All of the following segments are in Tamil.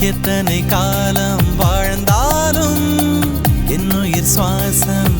எத்தனை காலம் வாழ்ந்தாலும் என்னுயிர் சுவாசம்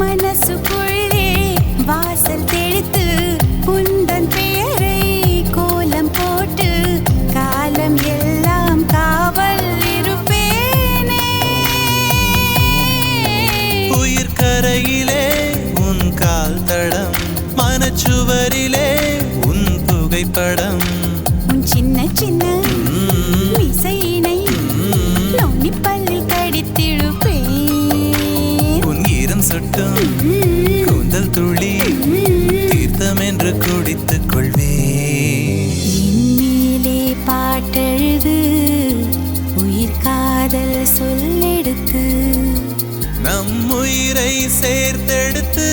மனசுக்குள்ளே வாசல் தெளித்து உந்தன் பெயரை கோலம் போட்டு காலம் எல்லாம் காவல் இருப்பேனே. உயிர் கரையிலே உன் கால் தடம் மனச்சுவரிலே உன் புகைப்படம். சின்ன சின்ன சேர்த்தெடுத்து நம் உயிரை சேர்த்தெடுத்து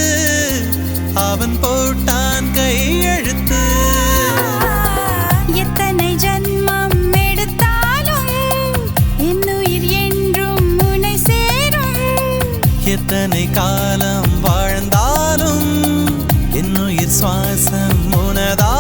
அவன் போட்டான் கையெழுத்து. எத்தனை ஜன்மம் எடுத்தாலும் என்னுயிர் என்றும் முனை சேரும். எத்தனை காலம் வாழ்ந்தாலும் என்னுயிர் சுவாசம் உனதா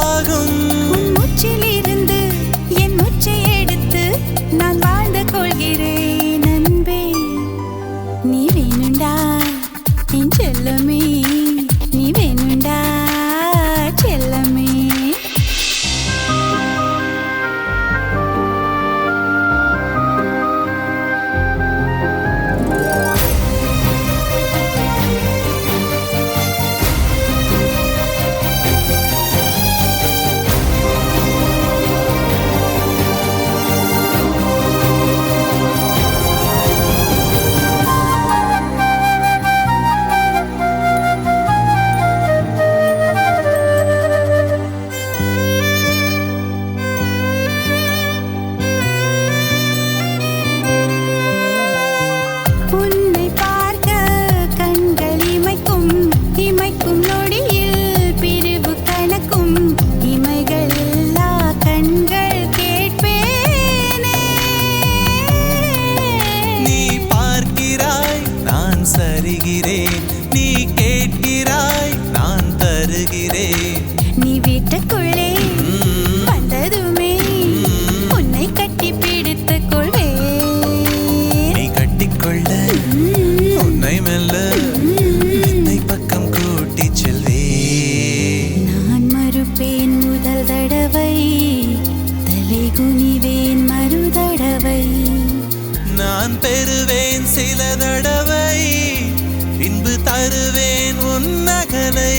நீ வீட்டுக்குள்ளே வந்ததுமே உன்னை கட்டி பிடித்துக் கொள்வேன். நீ கட்டிக்கொள்ள உன்னை மெல்ல என்னை பக்கம் கூட்டி செல்வே நான் மறுப்பேன் முதல் தடவை தலை குனிவேன் மறு தடவை. நான் பெறுவேன் சில தடவை பின்பு தருவேன் உன்னகலை